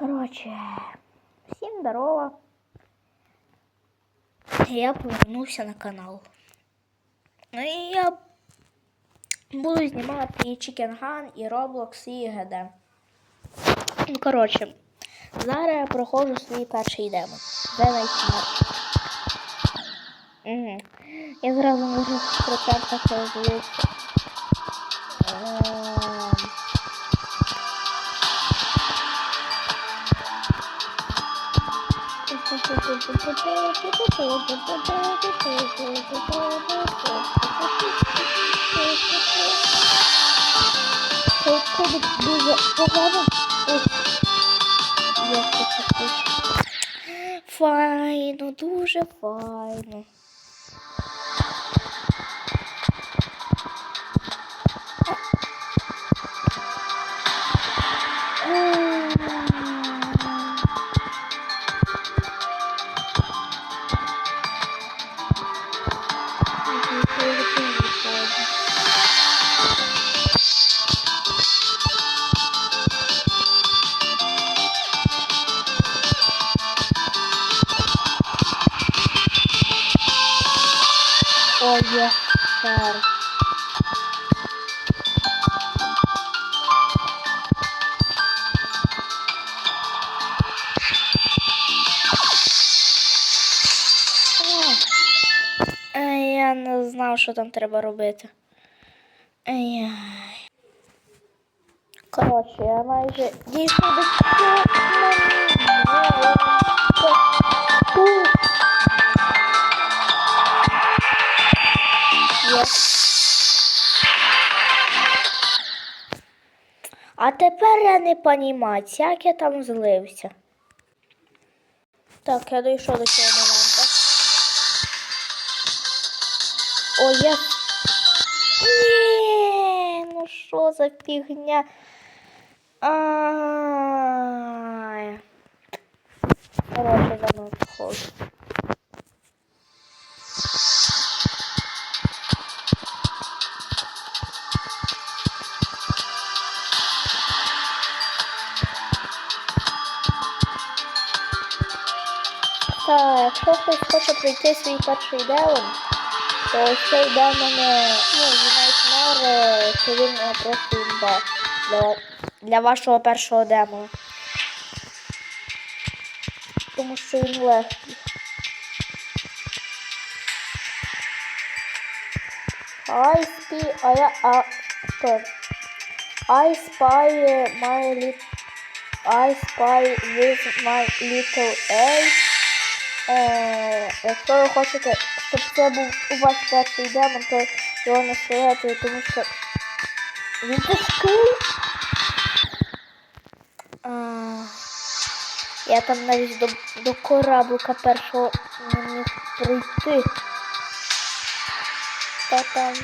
Коротше, всім здорово. Я повернувся на канал. Ну і я буду знімати і Chicken Gun, і Roblox, і ГД. Ну, коротше, зараз я проходжу свій перший демо. Де Nightmare. Угу. Я зразу можу в процентах розвився. Файно, дуже файно. М. Є фер. Е, Я не знав, що там треба робити. Ай-яй. Коротше, я майже дійшов до цього. А тепер я не понімаю, як я там злився. Так, я дійшов до цього моменту. О, я. Ні, ну що за фігня? Походу. Хтось хоче пройти свій перший демон, то ось цей демон, е, ну, Nightmare, це він е, просто імба для, для вашого першого демона. Тому що він легкий. I spy, а я, а, що? I spy my little, I spy with my little A. Е, якщо ви хочете, щоб це у вас перший демон, то його не стояти, тому що він тяжкий. Я там навіть до, до кораблика першого не міг прийти. Та-там,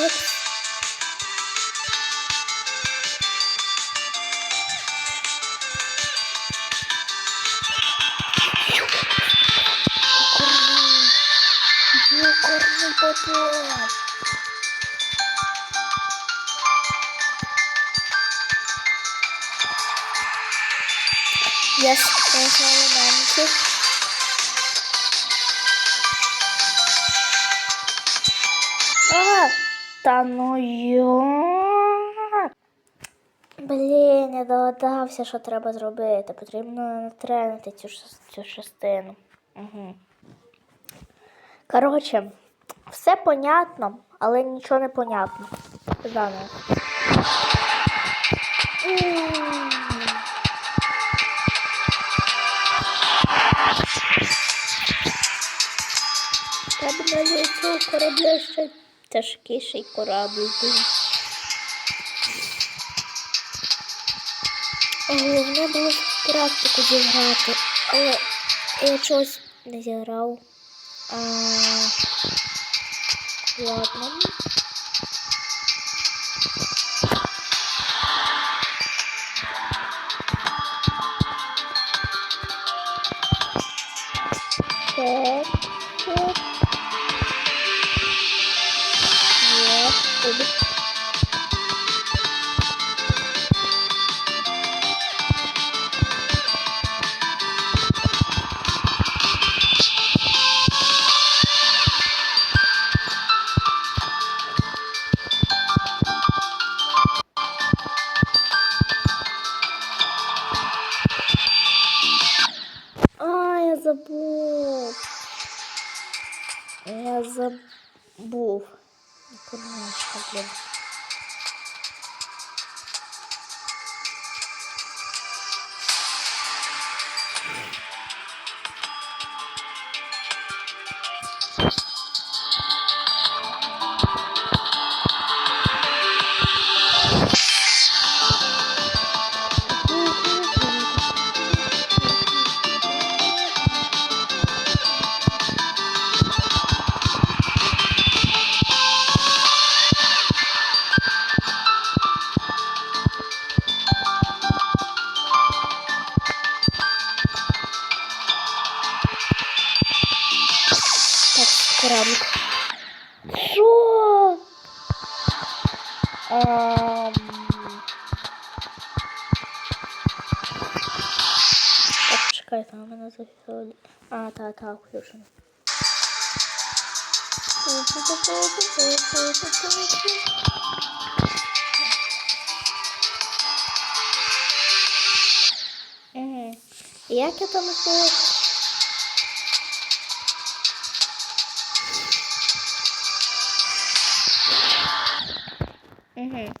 arkadaşlar. Yes, baba. Yes, ben sana. Та ну йо. Блін, я догадався, що треба зробити. Потрібно натренити цю, цю частину. Угу. Коротше, все понятно, але нічого не понятно. Заново. Треба на цього корабля ще тяжкіший корабль був. Головне було практику зіграти, але я чогось не зіграв. А... Ладно. Так. Thank you. Um, Bak çıkar tamamen nasıl söyle. Aa ta ta okuyor şunu. Ee, iyi akşamlar. Okay.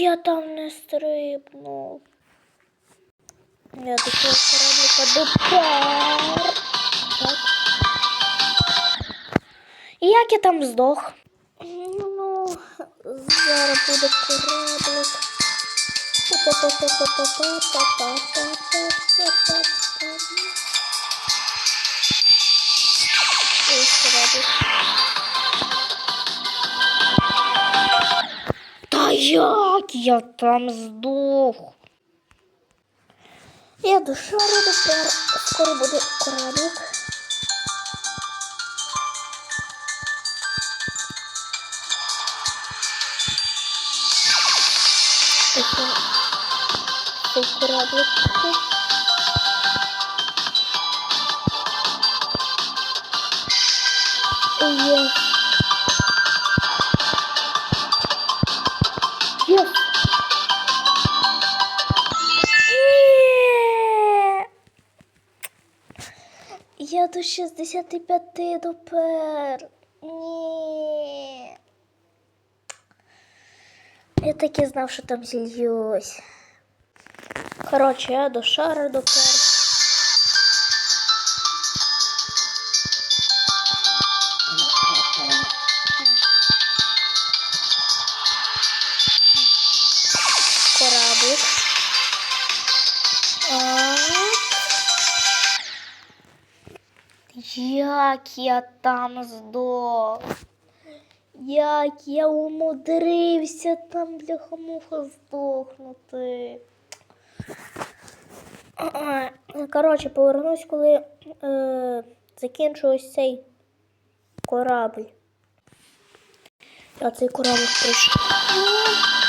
Я там не стрибнув? Я такого кораблика допер. Так. І як я там здох? Ну, зараз буде кораблик. Па-па-па-па-па-па-па-па-па-па-па-па. я там сдох. Я душа робить, скоро буде кораблик. Цей кораблик. Є. до 65 допер. Ні. Я так і знав, що там зільюсь. Коротше, я до шара допер. Як я там здох. Як я умудрився там бляха-муха здохнути. Коротше, повернусь, коли е, закінчу ось цей корабль. Я цей корабль прийшов.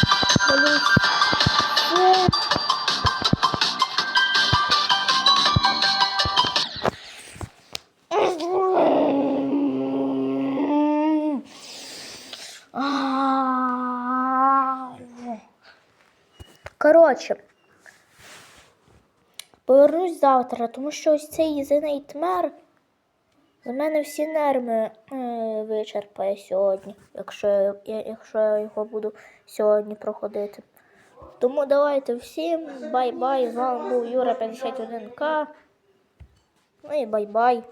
Коротше, повернусь завтра, тому що ось цей єдиний тмер з мене всі нерви е, вичерпає сьогодні, якщо я- якщо я його буду сьогодні проходити. Тому давайте всім бай-бай. З вами був Юра 51К. Ну і бай-бай.